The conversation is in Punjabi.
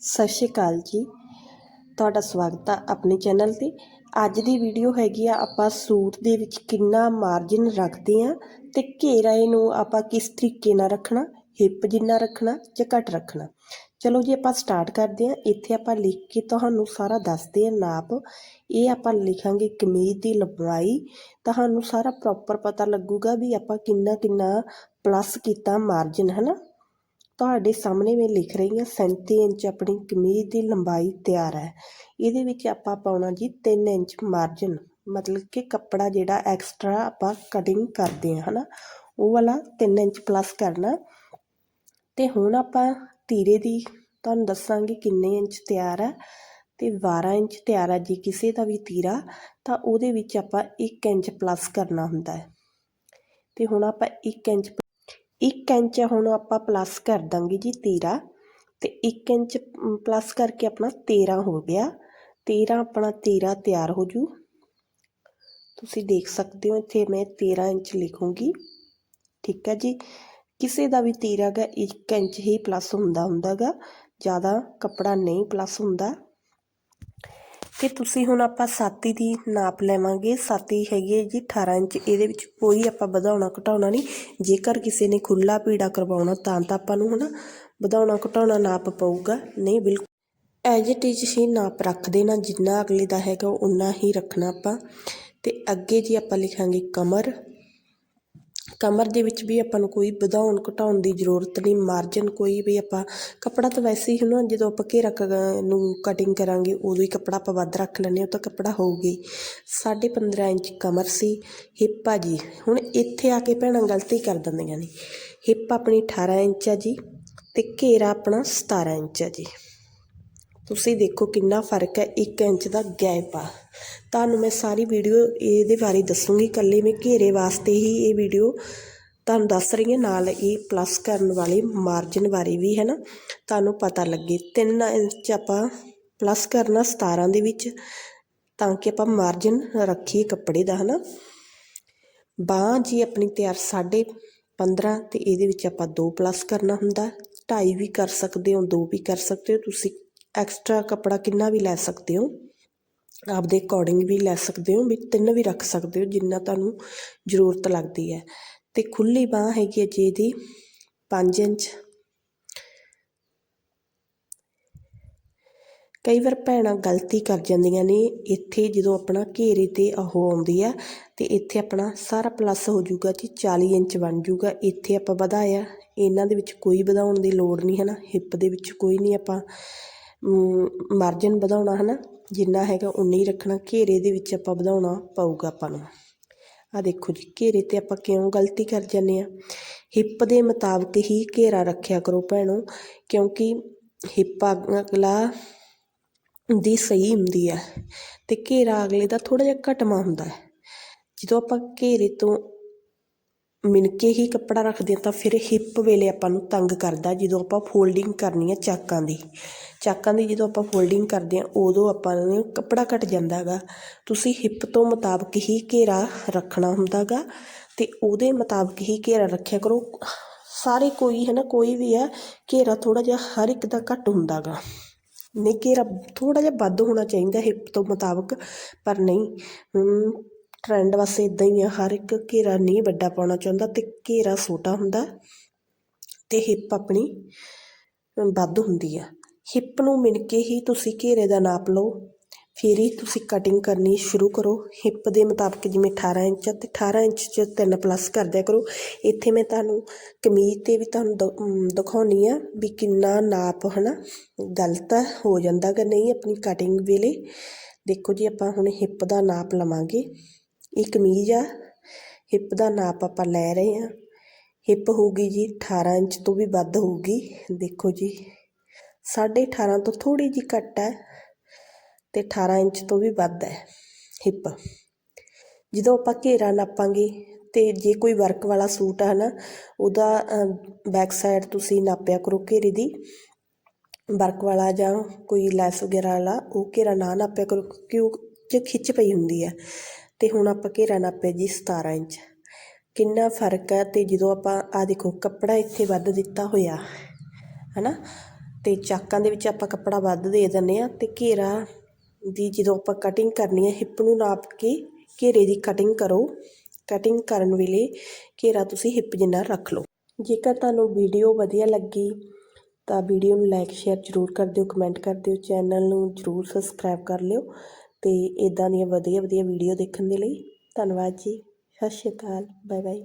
ਸਤਿ ਸ਼੍ਰੀ ਅਕਾਲ ਜੀ। ਤੁਹਾਡਾ ਸਵਾਗਤ ਆ ਆਪਣੇ ਚੈਨਲ 'ਤੇ। ਅੱਜ ਦੀ ਵੀਡੀਓ ਹੈਗੀ ਆ ਆਪਾਂ ਸੂਟ ਦੇ ਵਿੱਚ ਕਿੰਨਾ ਮਾਰਜਿਨ ਰੱਖਦੇ ਆ ਤੇ ਘੇਰਾਏ ਨੂੰ ਆਪਾਂ ਕਿਸ ਤਰੀਕੇ ਨਾਲ ਰੱਖਣਾ ਹਿੱਪ ਜਿੰਨਾ ਰੱਖਣਾ ਜਾਂ ਘੱਟ ਰੱਖਣਾ। ਚਲੋ ਜੀ ਆਪਾਂ ਸਟਾਰਟ ਕਰਦੇ ਆ। ਇੱਥੇ ਆਪਾਂ ਲਿਖ ਕੇ ਤੁਹਾਨੂੰ ਸਾਰਾ ਦੱਸਦੇ ਆ ਨਾਪ। ਇਹ ਆਪਾਂ ਲਿਖਾਂਗੇ ਕਮੀਜ਼ ਦੀ ਲੰਬਾਈ। ਤੁਹਾਨੂੰ ਸਾਰਾ ਪ੍ਰੋਪਰ ਪਤਾ ਲੱਗੂਗਾ ਵੀ ਆਪਾਂ ਕਿੰਨਾ ਕਿੰਨਾ ਪਲੱਸ ਕੀਤਾ ਮਾਰਜਿਨ ਹੈ ਨਾ ਤੁਹਾਡੇ ਸਾਹਮਣੇ ਮੈਂ ਲਿਖ ਰਹੀ ਹਾਂ 37 ਇੰਚ ਆਪਣੀ ਕਮੀਜ਼ ਦੀ ਲੰਬਾਈ ਤਿਆਰ ਹੈ। ਇਹਦੇ ਵਿੱਚ ਆਪਾਂ ਪਾਉਣਾ ਜੀ 3 ਇੰਚ ਮਾਰਜਨ ਮਤਲਬ ਕਿ ਕੱਪੜਾ ਜਿਹੜਾ ਐਕਸਟਰਾ ਆਪਾਂ ਕਟਿੰਗ ਕਰਦੇ ਹਾਂ, ਹਨਾ? ਉਹ ਵਾਲਾ 3 ਇੰਚ ਪਲੱਸ ਕਰਨਾ। ਤੇ ਹੁਣ ਆਪਾਂ ਤੀਰੇ ਦੀ ਤੁਹਾਨੂੰ ਦੱਸਾਂਗੇ ਕਿੰਨੇ ਇੰਚ ਤਿਆਰ ਹੈ ਤੇ 12 ਇੰਚ ਤਿਆਰ ਹੈ ਜੀ ਕਿਸੇ ਦਾ ਵੀ ਤੀਰਾ ਤਾਂ ਉਹਦੇ ਵਿੱਚ ਆਪਾਂ 1 ਇੰਚ ਪਲੱਸ ਕਰਨਾ ਹੁੰਦਾ ਹੈ। ਤੇ ਹੁਣ ਆਪਾਂ 1 ਇੰਚ ਇੱਕ ਇੰਚ ਹੁਣ ਆਪਾਂ ਪਲੱਸ ਕਰ ਦਾਂਗੇ ਜੀ ਤੀਰਾ ਤੇ 1 ਇੰਚ ਪਲੱਸ ਕਰਕੇ ਆਪਣਾ 13 ਹੋ ਗਿਆ। 13 ਆਪਣਾ ਤੀਰਾ ਤਿਆਰ ਹੋ ਜੂ। ਤੁਸੀਂ ਦੇਖ ਸਕਦੇ ਹੋ, ਇੱਥੇ ਮੈਂ 13 ਇੰਚ ਲਿਖੂੰਗੀ। ਠੀਕ ਹੈ ਜੀ? ਕਿਸੇ ਦਾ ਵੀ ਤੀਰਾ ਗਾ 1 ਇੰਚ ਹੀ ਪਲੱਸ ਹੁੰਦਾ ਹੁੰਦਾਗਾ। ਜ਼ਿਆਦਾ ਕੱਪੜਾ ਨਹੀਂ ਪਲੱਸ ਹੁੰਦਾ। ਤੇ ਤੁਸੀਂ ਹੁਣ ਆਪਾਂ ਸਾਤੀ ਦੀ ਨਾਪ ਲੈਵਾਂਗੇ। ਸਾਤੀ ਹੈਗੀ ਹੈ ਜੀ 18 ਇੰਚ। ਇਹਦੇ ਵਿੱਚ ਕੋਈ ਆਪਾਂ ਵਧਾਉਣਾ ਘਟਾਉਣਾ ਨਹੀਂ। ਜੇਕਰ ਕਿਸੇ ਨੇ ਖੁੱਲਾ ਪੀੜਾ ਕਰਵਾਉਣਾ ਤਾਂ ਤਾਂ ਆਪਾਂ ਨੂੰ ਹਨਾ ਵਧਾਉਣਾ ਘਟਾਉਣਾ ਨਾਪ ਪਊਗਾ। ਨਹੀਂ, ਬਿਲਕੁਲ। ਐਜ ਇਟ ਇਜ਼ ਹੀ ਨਾਪ ਰੱਖ ਦੇਣਾ, ਜਿੰਨਾ ਅਗਲੇ ਦਾ ਹੈਗਾ ਉਨਾ ਹੀ ਰੱਖਣਾ ਆਪਾਂ। ਤੇ ਅੱਗੇ ਜੀ ਆਪਾਂ ਲਿਖਾਂਗੇ ਕਮਰ। ਕਮਰ ਦੇ ਵਿੱਚ ਵੀ ਆਪਾਂ ਨੂੰ ਕੋਈ ਵਧਾਉਣ ਘਟਾਉਣ ਦੀ ਜ਼ਰੂਰਤ ਨਹੀਂ ਮਾਰਜਨ ਕੋਈ ਵੀ ਆਪਾਂ, ਕੱਪੜਾ ਤਾਂ ਵੈਸੇ ਹੀ ਹੁਣ ਜਦੋਂ ਆਪਾਂ ਘੇਰਾ ਨੂੰ ਕਟਿੰਗ ਕਰਾਂਗੇ ਉਦੋਂ ਹੀ ਕੱਪੜਾ ਆਪਾਂ ਵੱਧ ਰੱਖ ਲੈਂਦੇ ਹਾਂ, ਉਹ ਤਾਂ ਕੱਪੜਾ ਹੋਊਗੀ ਸਾਢੇ 15 ਇੰਚ ਕਮਰ ਸੀ ਹਿੱਪ ਆ ਜੀ। ਹੁਣ ਇੱਥੇ ਆ ਕੇ ਭੈਣਾਂ ਗਲਤੀ ਕਰ ਦਿੰਦੀਆਂ ਨੇ। ਹਿੱਪ ਆਪਣੀ 18 ਇੰਚ ਆ ਜੀ ਤੇ ਘੇਰਾ ਆਪਣਾ 17 ਇੰਚ ਆ ਜੀ। ਤੁਸੀਂ ਦੇਖੋ ਕਿੰਨਾ ਫ਼ਰਕ ਹੈ 1 ਇੰਚ ਦਾ ਗੈਪ ਆ। ਤੁਹਾਨੂੰ ਮੈਂ ਸਾਰੀ ਵੀਡੀਓ ਇਹਦੇ ਬਾਰੇ ਦੱਸੂਗੀ। ਇਕੱਲੇ ਮੈਂ ਘੇਰੇ ਵਾਸਤੇ ਹੀ ਇਹ ਵੀਡੀਓ ਤੁਹਾਨੂੰ ਦੱਸ ਰਹੀ ਹਾਂ। ਨਾਲ ਇਹ ਪਲੱਸ ਕਰਨ ਵਾਲੇ ਮਾਰਜਨ ਬਾਰੇ ਵੀ, ਹੈ ਨਾ? ਤੁਹਾਨੂੰ ਪਤਾ ਲੱਗੇ। 3 ਇੰਚ ਆਪਾਂ ਪਲੱਸ ਕਰਨਾ 17 ਦੇ ਵਿੱਚ, ਤਾਂ ਕਿ ਆਪਾਂ ਮਾਰਜਨ ਰੱਖੀਏ ਕੱਪੜੇ ਦਾ, ਹੈ ਨਾ? ਬਾਂਹ ਜੀ ਆਪਣੀ ਤਿਆਰ ਸਾਢੇ 15 ਤੇ ਇਹਦੇ ਵਿੱਚ ਆਪਾਂ 2 ਪਲੱਸ ਕਰਨਾ ਹੁੰਦਾ। 2.5 ਵੀ ਕਰ ਸਕਦੇ ਹੋ 2 ਵੀ ਕਰ ਸਕਦੇ ਹੋ। ਤੁਸੀਂ ਐਕਸਟਰਾ ਕੱਪੜਾ ਕਿੰਨਾ ਵੀ ਲੈ ਸਕਦੇ ਹੋ, ਆਪਦੇ ਅਕੋਰਡਿੰਗ ਵੀ ਲੈ ਸਕਦੇ ਹੋ, ਵੀ ਤਿੰਨ ਵੀ ਰੱਖ ਸਕਦੇ ਹੋ, ਜਿੰਨਾ ਤੁਹਾਨੂੰ ਜ਼ਰੂਰਤ ਲੱਗਦੀ ਹੈ। ਤੇ ਖੁੱਲੀ ਬਾਹ ਹੈਗੀ ਹੈ ਜੀ ਇਹਦੀ 5 ਇੰਚ। ਕਈ ਵਾਰ ਭੈਣਾਂ ਗਲਤੀ ਕਰ ਜਾਂਦੀਆਂ ਨੇ, ਇੱਥੇ ਜਦੋਂ ਆਪਣਾ ਘੇਰੇ ਤੇ ਉਹ ਆਉਂਦੀ ਆ, ਤੇ ਇੱਥੇ ਆਪਣਾ ਸਾਰਾ ਪਲੱਸ ਹੋ ਜਾਊਗਾ ਜੀ 40 ਇੰਚ ਬਣ ਜਾਊਗਾ। ਇੱਥੇ ਆਪਾਂ ਵਧਾਇਆ, ਇਹਨਾਂ ਦੇ ਵਿੱਚ ਕੋਈ ਵਧਾਉਣ ਦੀ ਲੋੜ ਨਹੀਂ ਹੈ ਨਾ ਹਿੱਪ ਦੇ ਵਿੱਚ ਕੋਈ ਨਹੀਂ ਆਪਾਂ ਮਾਰਜਨ ਵਧਾਉਣਾ ਹੈ ਨਾ ਜਿੰਨਾ ਹੈਗਾ ਉਨਾ ਹੀ ਰੱਖਣਾ, ਘੇਰੇ ਦੇ ਵਿੱਚ ਆਪਾਂ ਵਧਾਉਣਾ ਪਊਗਾ ਆਪਾਂ ਨੂੰ। ਆ ਦੇਖੋ ਜੀ, ਘੇਰੇ ਤੇ ਆਪਾਂ ਕਿਉਂ ਗਲਤੀ ਕਰ ਜਾਂਦੇ ਆ ਹਿੱਪ ਦੇ ਮੁਤਾਬਕ ਹੀ ਘੇਰਾ ਰੱਖਿਆ ਕਰੋ ਭੈਣੋ, ਕਿਉਂਕਿ ਹਿੱਪ ਅਗਲਾ ਦੀ ਸਹੀ ਹੁੰਦੀ ਹੈ, ਤੇ ਘੇਰਾ ਅਗਲੇ ਦਾ ਥੋੜਾ ਜਿਹਾ ਘਟਮਾ ਹੁੰਦਾ ਹੈ। ਜਦੋਂ ਆਪਾਂ ਘੇਰੇ ਤੋਂ ਮਿਣਕੇ ਹੀ ਕੱਪੜਾ ਰੱਖਦੇ ਹਾਂ ਤਾਂ ਫਿਰ ਹਿੱਪ ਵੇਲੇ ਆਪਾਂ ਨੂੰ ਤੰਗ ਕਰਦਾ ਜਦੋਂ ਆਪਾਂ ਫੋਲਡਿੰਗ ਕਰਨੀ ਹੈ ਚਾਕਾਂ ਦੀ। ਚਾਕਾਂ ਦੀ ਜਦੋਂ ਆਪਾਂ ਫੋਲਡਿੰਗ ਕਰਦੇ ਹਾਂ, ਉਦੋਂ ਆਪਾਂ ਨੂੰ ਕੱਪੜਾ ਘਟ ਜਾਂਦਾ ਹੈਗਾ। ਤੁਸੀਂ ਹਿੱਪ ਤੋਂ ਮੁਤਾਬਕ ਹੀ ਘੇਰਾ ਰੱਖਣਾ ਹੁੰਦਾ ਗਾ ਤੇ ਉਹਦੇ ਮੁਤਾਬਕ ਹੀ ਘੇਰਾ ਰੱਖਿਆ ਕਰੋ। ਸਾਰੇ ਕੋਈ ਹੈ ਨਾ, ਕੋਈ ਵੀ ਆ, ਘੇਰਾ ਥੋੜਾ ਜਿਹਾ ਹਰ ਇੱਕ ਦਾ ਘੱਟ ਹੁੰਦਾ ਗਾ ਨਹੀਂ, ਘੇਰਾ ਥੋੜਾ ਜਿਹਾ ਵੱਧ ਹੋਣਾ ਚਾਹੀਦਾ ਹਿੱਪ ਤੋਂ ਮੁਤਾਬਕ, ਪਰ ਨਹੀਂ ਟਰੈਂਡ ਵਾਸਤੇ ਇਦਾਂ ਹੀ ਆ, ਹਰ ਇੱਕ ਘੇਰਾ ਨਹੀਂ ਵੱਡਾ ਪਾਉਣਾ ਚਾਹੁੰਦਾ ਤੇ ਘੇਰਾ ਛੋਟਾ ਹੁੰਦਾ ਤੇ ਹਿੱਪ ਆਪਣੀ ਵੱਧ ਹੁੰਦੀ ਆ। ਹਿੱਪ ਨੂੰ ਮਿਣ ਕੇ ਹੀ ਤੁਸੀਂ ਘੇਰੇ ਦਾ ਨਾਪ ਲਓ, ਫਿਰ ਹੀ ਤੁਸੀਂ ਕਟਿੰਗ ਕਰਨੀ ਸ਼ੁਰੂ ਕਰੋ। ਹਿੱਪ ਦੇ ਮੁਤਾਬਕ ਜਿਵੇਂ 18 ਇੰਚ ਤੇ 18 ਇੰਚ 'ਚ ਤਿੰਨ ਪਲੱਸ ਕਰ ਦਿਆ ਕਰੋ। ਇੱਥੇ ਮੈਂ ਤੁਹਾਨੂੰ ਕਮੀਜ਼ 'ਤੇ ਵੀ ਤੁਹਾਨੂੰ ਦਿਖਾਉਣੀ ਆ ਵੀ ਕਿੰਨਾ ਨਾਪ ਹਨਾ, ਗਲਤ ਹੋ ਜਾਂਦਾ ਕਿ ਨਹੀਂ ਆਪਣੀ ਕਟਿੰਗ ਵੇਲੇ। ਦੇਖੋ ਜੀ ਆਪਾਂ ਹੁਣ ਹਿੱਪ ਦਾ ਨਾਪ ਲਵਾਂਗੇ। ਇਹ ਕਮੀਜ਼ ਆ, ਹਿੱਪ ਦਾ ਨਾਪ ਆਪਾਂ ਲੈ ਰਹੇ ਹਾਂ। ਹਿੱਪ ਹੋਊਗੀ ਜੀ 18 ਇੰਚ ਤੋਂ ਵੀ ਵੱਧ ਹੋਊਗੀ, ਦੇਖੋ ਜੀ। ਸਾਢੇ 18 ਤੋਂ ਥੋੜੀ ਜੀ ਘੱਟ ਹੈ ਤੇ 18 ਇੰਚ ਤੋਂ ਵੀ ਵੱਧ ਹੈ ਹਿੱਪ। ਜਦੋਂ ਆਪਾਂ ਘੇਰਾ ਨਾਪਾਂਗੇ ਤੇ ਜੇ ਕੋਈ ਵਰਕ ਵਾਲਾ ਸੂਟ ਹੈ ਨਾ ਉਹਦਾ ਬੈਕ ਸਾਈਡ ਤੁਸੀਂ ਨਾਪਿਆ ਕਰੋ ਘੇਰੇ ਦੀ। ਵਰਕ ਵਾਲਾ ਜਾਂ ਕੋਈ ਲੈਸ ਵਗੈਰਾ ਵਾਲਾ, ਉਹ ਘੇਰਾ ਨਾ ਨਾਪਿਆ ਕਰੋ, ਕਿਉਂ? ਜੇ ਖਿੱਚ ਪਈ ਹੁੰਦੀ ਹੈ। ਅਤੇ ਹੁਣ ਆਪਾਂ ਘੇਰਾ ਨਾਪਿਆ ਜੀ 17 ਇੰਚ। ਕਿੰਨਾ ਫ਼ਰਕ ਹੈ ਤੇ ਜਦੋਂ ਆਪਾਂ ਆ ਦੇਖੋ, ਕੱਪੜਾ ਇੱਥੇ ਵੱਧ ਦਿੱਤਾ ਹੋਇਆ, ਹਨਾ? ਤੇ ਚਾਕਾਂ ਦੇ ਵਿੱਚ ਆਪਾਂ ਕੱਪੜਾ ਵੱਧ ਦੇ ਦਿੰਦੇ ਆ ਤੇ ਘੇਰਾ ਦੀ ਜਦੋਂ ਆਪਾਂ ਕਟਿੰਗ ਕਰਨੀ ਹੈ ਹਿੱਪ ਨੂੰ ਨਾਪ ਕੇ ਘੇਰੇ ਦੀ ਕਟਿੰਗ ਕਰੋ। ਕਟਿੰਗ ਕਰਨ ਵੇਲੇ ਘੇਰਾ ਤੁਸੀਂ ਹਿੱਪ ਜਿੰਨਾ ਰੱਖ ਲਓ। ਜੇਕਰ ਤੁਹਾਨੂੰ ਵੀਡੀਓ ਵਧੀਆ ਲੱਗੀ, ਤਾਂ ਵੀਡੀਓ ਨੂੰ ਲਾਈਕ ਸ਼ੇਅਰ ਜ਼ਰੂਰ ਕਰ ਦਿਓ ਕਮੈਂਟ ਕਰ ਦਿਓ ਚੈਨਲ ਨੂੰ ਜ਼ਰੂਰ ਸਬਸਕ੍ਰਾਈਬ ਕਰ ਲਿਓ। ਅਤੇ ਇੱਦਾਂ ਦੀਆਂ ਵਧੀਆ ਵਧੀਆ ਵੀਡੀਓ ਦੇਖਣ ਦੇ ਲਈ ਧੰਨਵਾਦ ਜੀ। ਸਤਿ ਸ਼੍ਰੀ ਅਕਾਲ। Bye bye